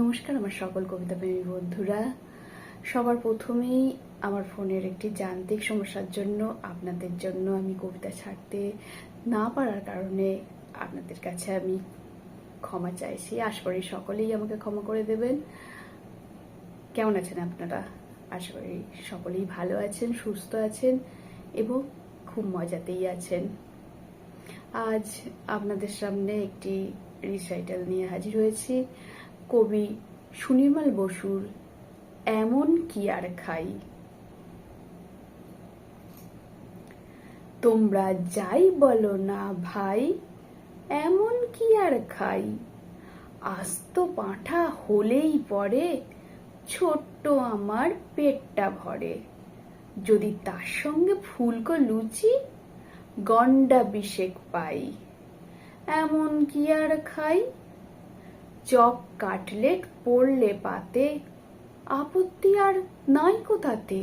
নমস্কার, আমার সকল কবিতা প্রেমী বন্ধুরা। সবার প্রথমেই আমার ফোনের একটি যান্ত্রিক সমস্যার জন্য, আপনাদের জন্য আমি কবিতা ছাড়তে না পারার কারণে আপনাদের কাছে আমি ক্ষমা চাইছি। আশা করি সকলেই আমাকে ক্ষমা করে দেবেন। কেমন আছেন আপনারা? আশা করি সকলেই ভালো আছেন, সুস্থ আছেন এবং খুব মজাতেই আছেন। আজ আপনাদের সামনে একটি রিসাইটাল নিয়ে হাজির হয়েছি। কবি সুনির্মল বসুর এমন কি আর খাই? তোমরা যাই বলো না ভাই, এমন কি আর খাই? আস্ত পাঁঠা হলেই পরে ছোট্ট আমার পেটটা ভরে। যদি তার সঙ্গে ফুলকো লুচি গন্ডা বিশেক পাই। এমন কি আর খাই? চপ কাটলেট পড়লে পাতে, আপত্তি আর নাই কোথাতে?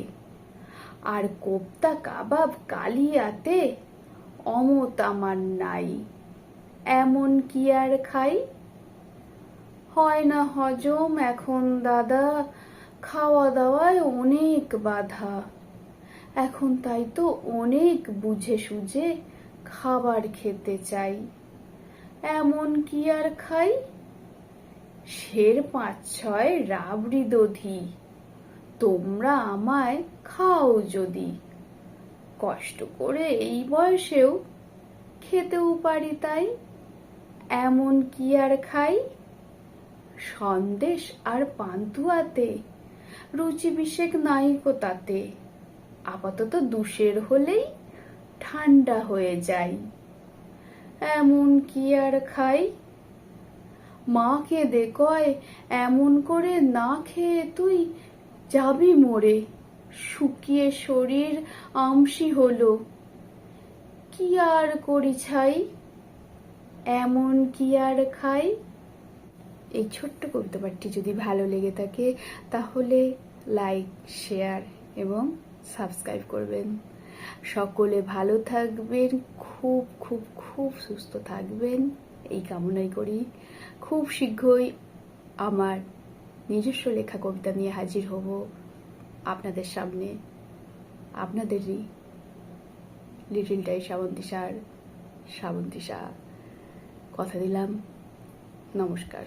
আর কোপ্তা কাবাব কালিয়াতে অমত আমার নাই, এমন কি আর খাই? হয় না হজম এখন দাদা খাওয়া দাওয়ায় অনেক বাধা। এখন তাই তো অনেক বুঝে সুঝে খাবার খেতে চাই, এমন কি আর খাই? শের পাঁচ ছয় রাবড়ি দধি, তোমরা আমায় খাও যদি। কষ্ট করে এই বয়সেও খেতেও পারি তাই, এমন কি আর খাই? সন্দেশ আর পান্তুয়াতে রুচি বিশেক নাইকো তাতে। আপাতত দুশের হলেই ঠান্ডা হয়ে যায় এমন কি আর খাই? মাকে দে কয়, এমন করে না খেয়ে তুই যাবি মরে। শুকিয়ে শরীর আমসি হলো। কি আর করি ছাই? এমন কি আর খাই? এই ছোট্ট কবিতা পাঠটি যদি ভালো লেগে থাকে, তাহলে লাইক, শেয়ার এবং সাবস্ক্রাইব করবেন। সকলে ভালো থাকবেন, খুব খুব খুব সুস্থ থাকবেন। এই কামনাই করি। খুব শীঘ্রই আমার নিজস্ব লেখা কবিতা নিয়ে হাজির হব আপনাদের সামনে। আপনাদেরই লিটিল টাই শ্রাবন্তিসার শাহ কথা দিলাম। নমস্কার।